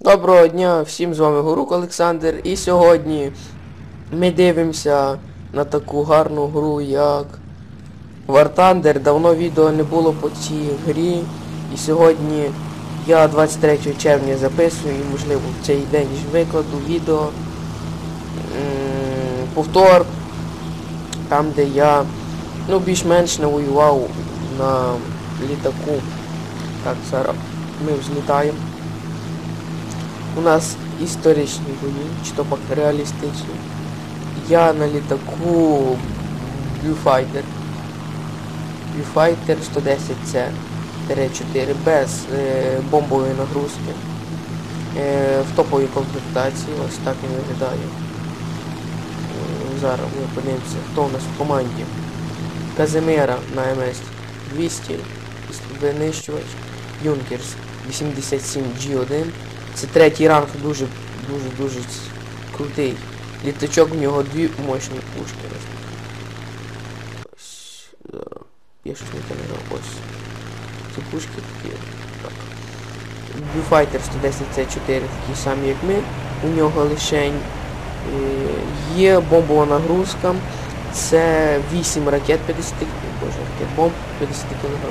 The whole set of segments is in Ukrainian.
Доброго дня, всім з вами Горук Олександр і сьогодні ми дивимося на таку гарну гру як War Thunder. Давно відео не було по цій грі. І сьогодні я 23 червня записую і можливо в цей день ж викладу відео. Повтор. Там де я ну більш-менш навоював на літаку. Так, зараз ми взлітаємо. У нас історичні бої, чи то реалістичні. Я на літаку Viewfighter. Viewfighter 110C 4 без е, бомбової нагрузки. Е, в топовій комплектації. Ось так він виглядає. Е, зараз ми подивимося, хто у нас в команді. Казимира на МС 200, винищувач, Юнкерс 87 G1. Це третій ранг дуже дуже дуже крутий. Літачок в нього дві мощні пушки. Ось. Я щось не казав. Ось. Ці пушки такі. Так. Viewfighter 110C4 такі самі як ми. У нього лишень е, є бомбова нагрузка. Це 8 ракет 50 боже, ракет бомб 50 кг.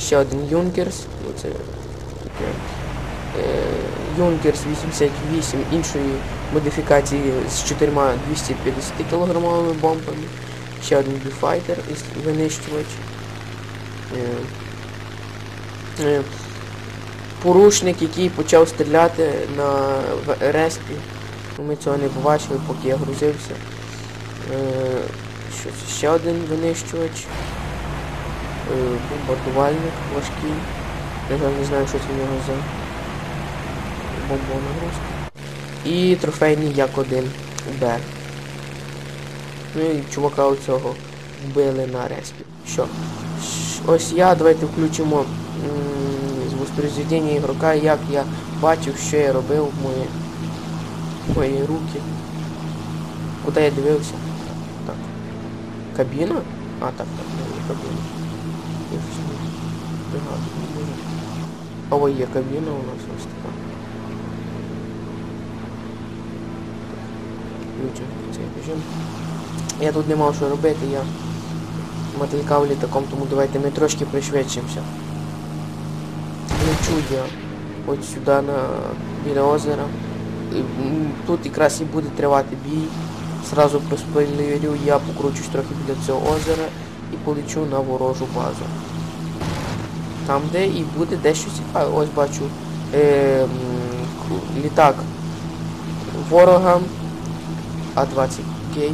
Ще один Юнкерс. Ну це таке. Юнкерс 88 іншої модифікації з чотирма 250 кілограмовими бомбами. Ще один біфайтер винищувач. Е, е, Порушник, який почав стріляти на респі. Ми цього не побачили, поки я грузився. Е, Що це? Ще один винищувач. Бомбардувальник важкий. Я не знаю, що це в нього за бомбова нагрузка. І трофейний як один Б. Ну і чувака оцього вбили на респі. Що? Ось я, давайте включимо з воспроизведення ігрока, як я бачив, що я робив в мої, в мої руки. Куди я дивився? Так. Кабіна? А, так, так, не кабіна. Я щось не пригадую. А є кабіна у нас ось така. Включимо цей. Я тут не мав що робити, я мотилькав літаком, тому давайте ми трошки пришвидшимося. Лечу я от сюди на біля озера. Тут якраз і буде тривати бій. Сразу проспойлерю, я покручусь трохи біля цього озера і полечу на ворожу базу. Там, де і буде дещо цікаве. Ось бачу е, літак ворога А20 гей.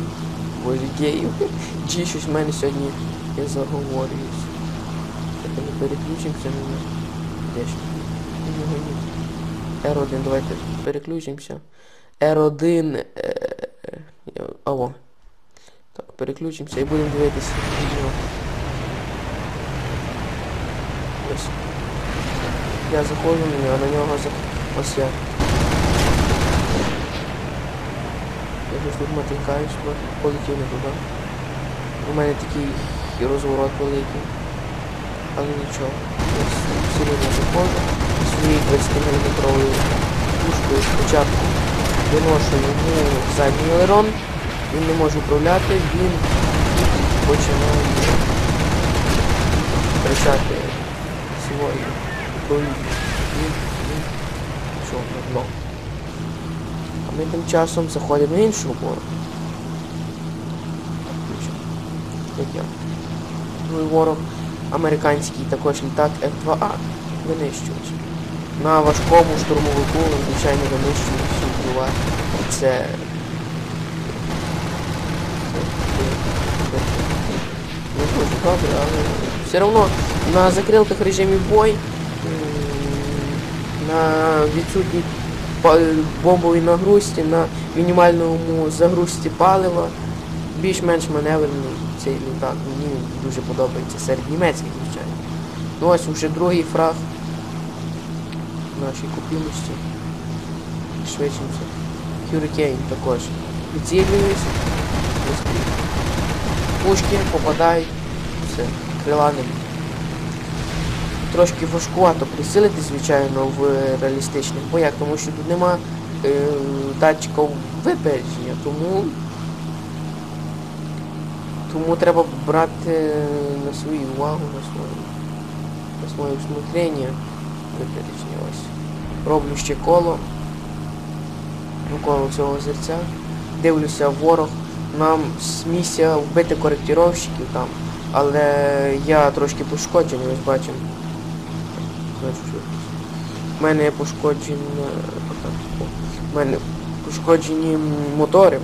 Геїв. G щось в мене сьогодні я заговорююсь. Так не переключимося на нього. Де ж? У нього ні. R1, давайте переключимося. R1. Е, е. Так, переключимося і будемо дивитися. Ось. Я заходжу на нього, на нього за... Ось я. Я щось тут матикаюсь, полетів не туди. У мене такий розворот великий. Але нічого. Серйозно заходжу. Своєю 20 мм пушкою спочатку виношу йому задній елерон. Він не може управляти, він починає втрачати свої. Він, він пішов на дно. Ми тим часом заходимо на іншу гору. Другий ворог американський також літак F2A винищувач. На важкому штурмовику, звичайно, винищувач всю впливає. Це... Не дуже добре, але все одно на закрилках режимі бой, на відсутній бомбовій нагрузці, на мінімальному загрузці палива, більш-менш маневрений цей літак. Мені дуже подобається серед німецьких, звичайно. Ну ось вже другий фраг нашій купімості. Швидшимося. Hurricane також. Відцілююсь. Пушки попадають. Все. Крила не трошки важкувато прицілити, звичайно, в реалістичних боях, тому що тут нема е, датчиків випередження, тому тому треба брати на свою увагу, на своє, на своє усмотрення випередження. Ось. Роблю ще коло. Коло цього озерця. Дивлюся ворог. Нам з місця вбити коректировщиків там. Але я трошки пошкоджений, ось бачимо. У мене пошкоджені... У мене пошкоджені мотори,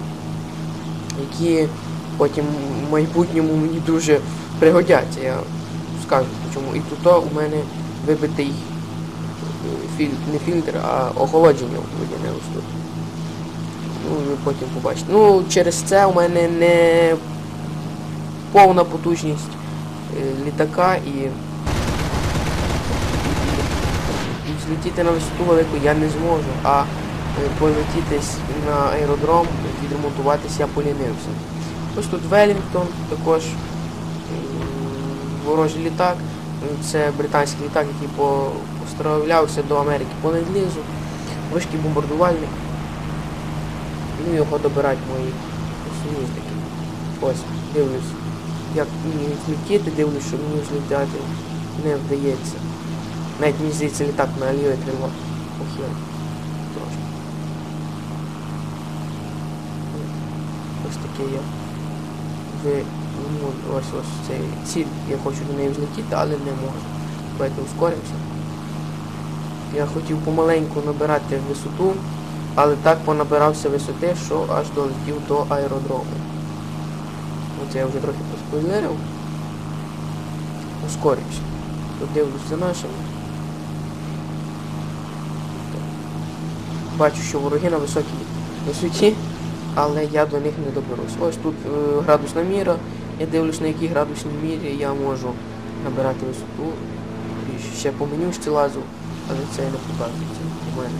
які потім в майбутньому мені дуже пригодяться, я скажу чому. І тут у мене вибитий фільтр, не фільтр, а охолодження водяне ось тут. Ну, ви потім побачите. Ну, через це у мене не повна потужність е, літака і, і, і злетіти на висоту велику я не зможу, а е, полетіти на аеродром, відремонтуватися я полінився. Ось тут Велінгтон, також ворожий літак. Це британський літак, який по, поставлявся до Америки по ленд-лізу. Важкий бомбардувальник. Ну його добирають мої союзники. Ось, дивлюсь. Як мені злетіти, дивлюсь, що мені злетяти не вдається. Навіть мені здається літак на ліве крило. Похило. Трошки. Ось таке є. Ви ну, ось ось цей ціль. Я хочу до неї взлетіти, але не можу. Давайте ускоримося. Я хотів помаленьку набирати висоту, але так понабирався висоти, що аж долетів до аеродрому. Оце я вже трохи поспойлерив. Ускорююся. Подивлюсь за нашими. Бачу, що вороги на високій висоті, але я до них не доберусь. Ось тут е, градусна міра. Я дивлюсь, на якій градусній мірі я можу набирати висоту. І ще по менюшці лазу, але це не показується у мене.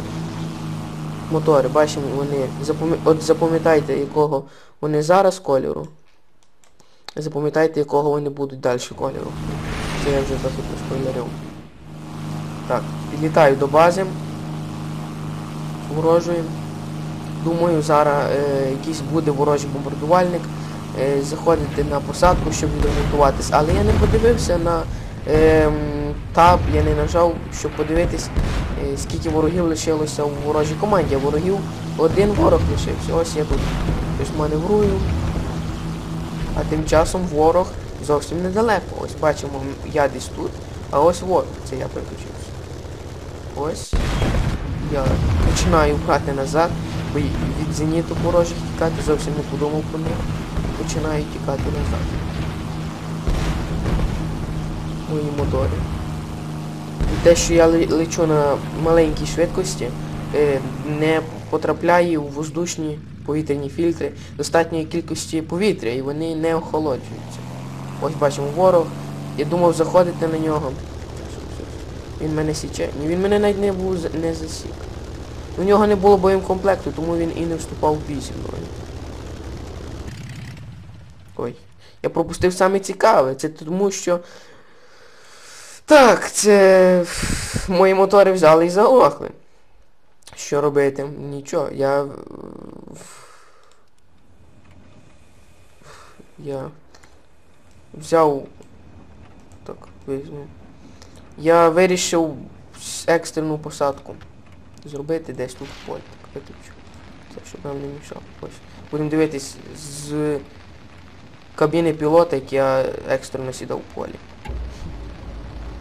Мотори, бачимо, вони. Запам'я- От запам'ятайте, якого вони зараз кольору. Запам'ятайте, якого вони будуть далі кольору. Це я вже трохи проспойлерив. Так, підлітаю до бази. Ворожої. Думаю, зараз е, якийсь буде ворожий бомбардувальник. Е, заходити на посадку, щоб відремонтуватись. Але я не подивився на е, таб, я не нажав, щоб подивитись, е, скільки ворогів лишилося у ворожій команді. Ворогів один ворог лишився. Ось я тут щось маневрую. А тим часом ворог зовсім недалеко. Ось бачимо, я десь тут, а ось ворог. Це я переключився. Ось. Я починаю грати назад, бо від зеніту ворожих тікати зовсім не подумав про них. Починаю тікати назад. Мої мотори. І те, що я лечу на маленькій швидкості, е, не потрапляє у воздушні повітряні фільтри достатньої кількості повітря і вони не охолоджуються. Ось бачимо ворог. Я думав заходити на нього. Він мене січе. Ні, він мене навіть не був не засік. У нього не було боєкомплекту, тому він і не вступав в бій зі мною. Ой. Я пропустив саме цікаве. Це тому що. Так, це. Мої мотори взяли і заглохли. Що робити? Нічого. Я. Я взяв. Так, візьму. Я вирішив екстрену посадку зробити десь тут. Так, виключу. Це щоб нам не мішало. Ось. Будемо дивитись з кабіни пілота, як я екстрено сідав в полі.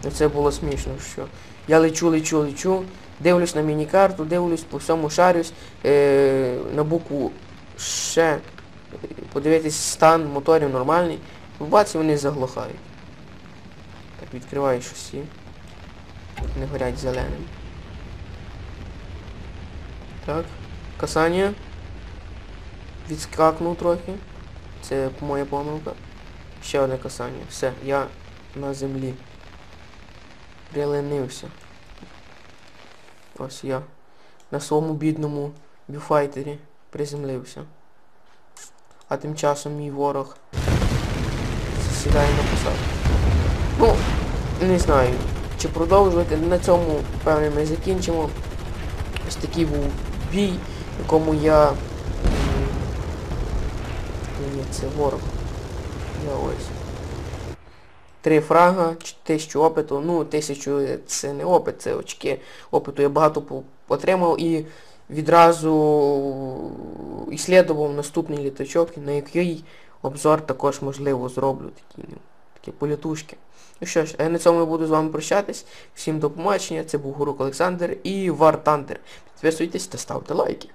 І Це було смішно, що я лечу, лечу, лечу, дивлюсь на міні-карту, дивлюсь, по всьому шарюсь, е, на букву ще подивитись стан моторів нормальний, бац, вони заглохають. Так, відкриваю шосі. Не горять зеленим. Так, касання. Відскакнув трохи. Це моя помилка. Ще одне касання. Все, я на землі. Приленився. Ось я на своєму бідному бюфайтері приземлився. А тим часом мій ворог сідає на посадку. Ну, не знаю. Чи продовжувати. На цьому, певне, ми закінчимо. Ось такий був бій, якому я... Ні, це ворог. Я ось. Три фрага, тисячу опиту. Ну, тисячу це не опит, це очки опиту. Я багато отримав і відразу іслідував наступний літачок, на який обзор також можливо зроблю такі, такі політушки. Ну що ж, а на цьому я буду з вами прощатись. Всім до побачення. Це був Гурук Олександр і Вартандер. Підписуйтесь та ставте лайки.